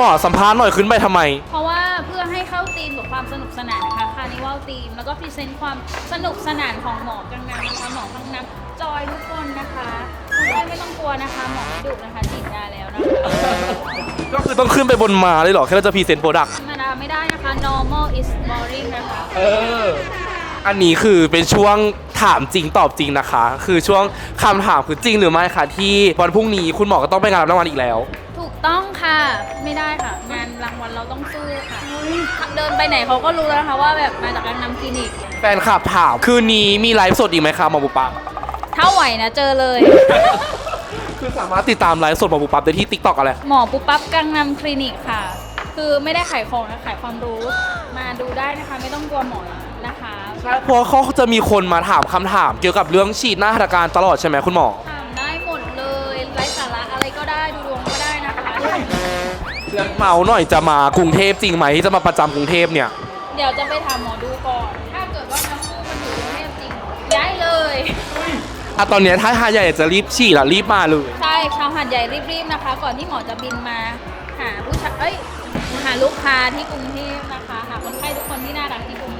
หมอสัมภาษณ์หน่อยขึ้นไปทำไม เพราะว่าเพื่อให้เข้าธีมกับความสนุกสนานนะคะคานิวัลธีม แล้วก็พรีเซนต์ความสนุกสนานของหมอกังนำนะคะหมอกังนำจอยทุกคนนะคะคุณไข้ไม่ต้องกลัวนะคะ หมอไม่ดุนะคะฉีดยาแล้วนะคะก็คือต้องขึ้นไปบนมาเลยเหรอแค่เราจะพรีเซนต์โปรดักต์ธรรมดาไม่ได้นะคะ normal is boring นะคะเอออันนี้คือเป็นช่วงถามจริงตอบจริงนะคะ คือช่วงคำถามคือจริงหรือไม่คะที่วันพรุ่งนี้คุณหมอก็ต้องไปงานรับรางวัลอีกแล้วถูก ต้องค่ะ ไม่ได้ค่ะ งานรางวัลเราต้องสู้ค่ะ เดินไปไหนเขาก็รู้แล้วนะคะว่าแบบมาจากกังนำคลินิก แฟนคลับถามคืนนี้มีไลฟ์สดอีกไหมคะหมอบุปับถ้าไหวนะเจอเลย คือสามารถติดตามไลฟ์สดหมอบุปับได้ที่ t ิ k t o k อะไร หมอปุ๊บปั๊บกังนำคลินิกค่ะ คือไม่ได้ขายของนะขายความรู้ มาดูได้นะคะไม่ต้องกลัวหมอนะคะใช่เพราะเขาจะมีคนมาถามคำถาม เกี่ยวกับเรื่องฉีดหน้าหัตถการตลอดใช่ไหมคุณหมอ ถามได้หมดเลยไร้สาระอะไรก็ได้ดูดวงก็ได้นะคะแล้ว เมาหน่อยจะมากรุงเทพจริงไหมที่จะมาประจำกรุงเทพเนี่ย เดี๋ยวจะไปถามหมอดูก่อน ถ้าเกิดว่าน้ำมูกมันอยู่กรุงเทพจริง ย้ายเลยอะตอนเนี้ยถ้าหาใหญ่จะรีบฉีดละรีบมาเลย ใช่ชาวหาดใหญ่รีบๆนะคะ ก่อนที่หมอจะบินมา หาผู้ชายเอ้ย หาลูกค้าที่กรุงเทพนะคะ หาคนไข้ทุกคนที่น่ารักที่กรุงเทพนะคะอ้าว